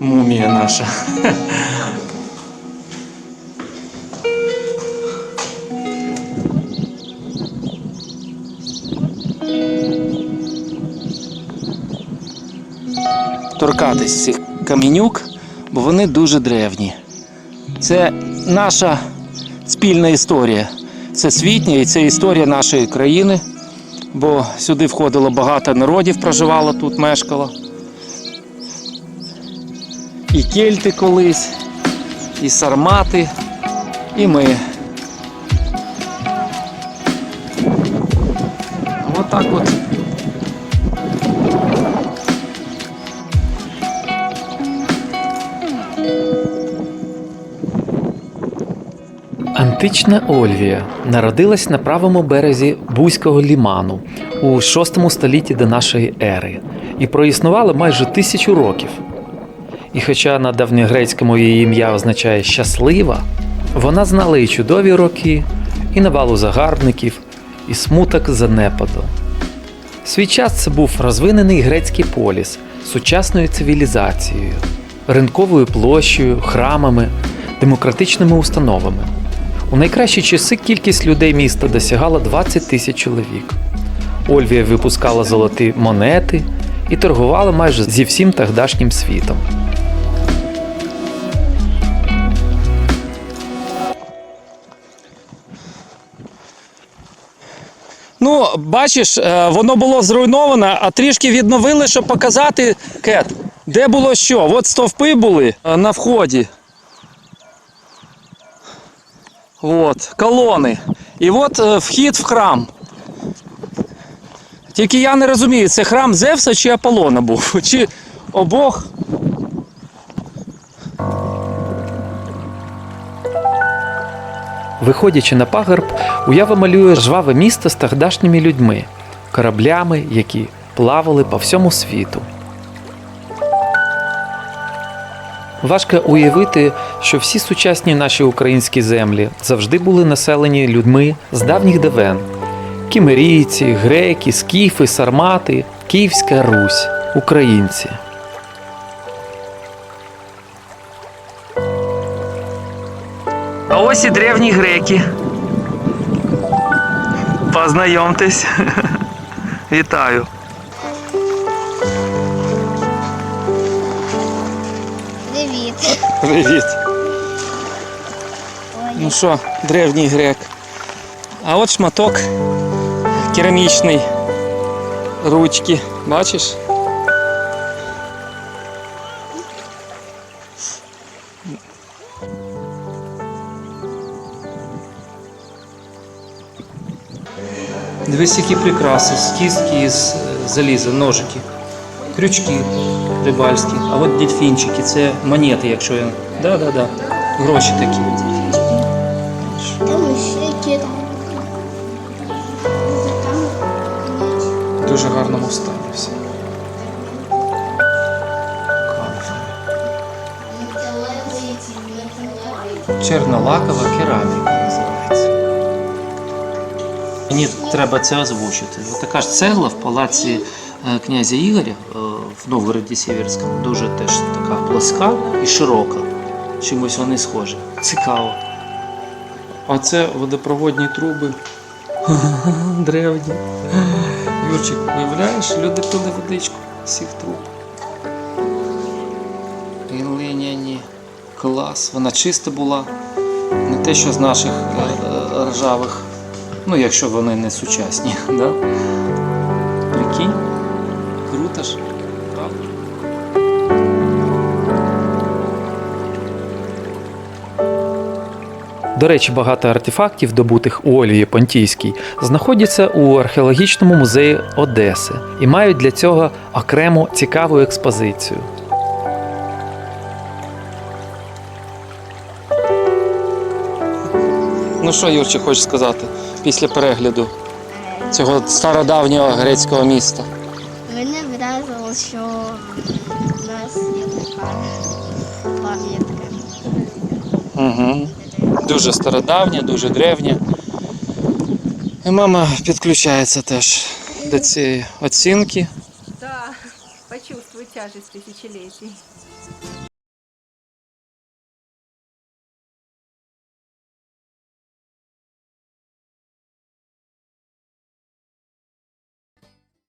мумія наша. Торкатись цих камінюк, бо вони дуже древні. Це наша спільна історія. Це світня і це історія нашої країни, бо сюди входило багато народів, проживало тут, мешкало. І кельти колись, і сармати, і ми. Отак от. Антична Ольвія народилась на правому березі Бузького ліману у VI столітті до нашої ери і проіснувала майже тисячу років. І хоча на давньогрецькому її ім'я означає щаслива, вона знала і чудові роки, і навалу загарбників, і смуток занепаду. Свій час це був розвинений грецький поліс сучасною цивілізацією, ринковою площею, храмами, демократичними установами. У найкращі часи кількість людей міста досягала 20 тисяч чоловік. Ольвія випускала золоті монети і торгувала майже зі всім тогдашнім світом. Ну, бачиш, е, воно було зруйноване, а трішки відновили, щоб показати кет, де було що. От стовпи були е, на вході. От, колони. І от е, вхід в храм. Тільки я не розумію, це храм Зевса чи Аполлона був? Чи обох? Виходячи на пагорб, уява малює жваве місто з тогдашніми людьми, кораблями, які плавали по всьому світу. Важко уявити, що всі сучасні наші українські землі завжди були населені людьми з давніх давен: кімерійці, греки, скіфи, сармати, Київська Русь, українці. Ось і древні греки. Познайомтесь. Вітаю. Привіт. Привіт. Ну що, древній грек. А от шматок керамічний. Ручки. Бачиш? Дивись, які прикраси, стіски з е, заліза, ножики, крючки рибальські. А от дельфінчики, це монети, якщо я. Да, да, да. Гроші такі. Там ще кіт. В дуже гарному стані все. Чернолакова кераміка називається. Мені треба це озвучити. Така ж цегла в палаці е, князя Ігоря е, в Новгороді Сіверському дуже теж така плоска і широка. Чимось вони схожі. Цікаво. А це водопроводні труби. Древні. Юрчик, уявляєш, люди пили водичку цих труб. Глиняні. Клас. Вона чиста була. Не те, що з наших е, ржавих. Ну, якщо вони не сучасні. Да? Прикинь. Круто ж, правда? До речі, багато артефактів, добутих у Ольвії Понтійській, знаходяться у археологічному музеї Одеси і мають для цього окрему цікаву експозицію. Ну що, Юрчик, хочеш сказати після перегляду цього стародавнього грецького міста? Мене вразило, що в нас є така пам'ятка. Угу. Дуже стародавня, дуже древня. І мама підключається теж до цієї оцінки. Так, Да, почувствуй тяжесть тысячелетий.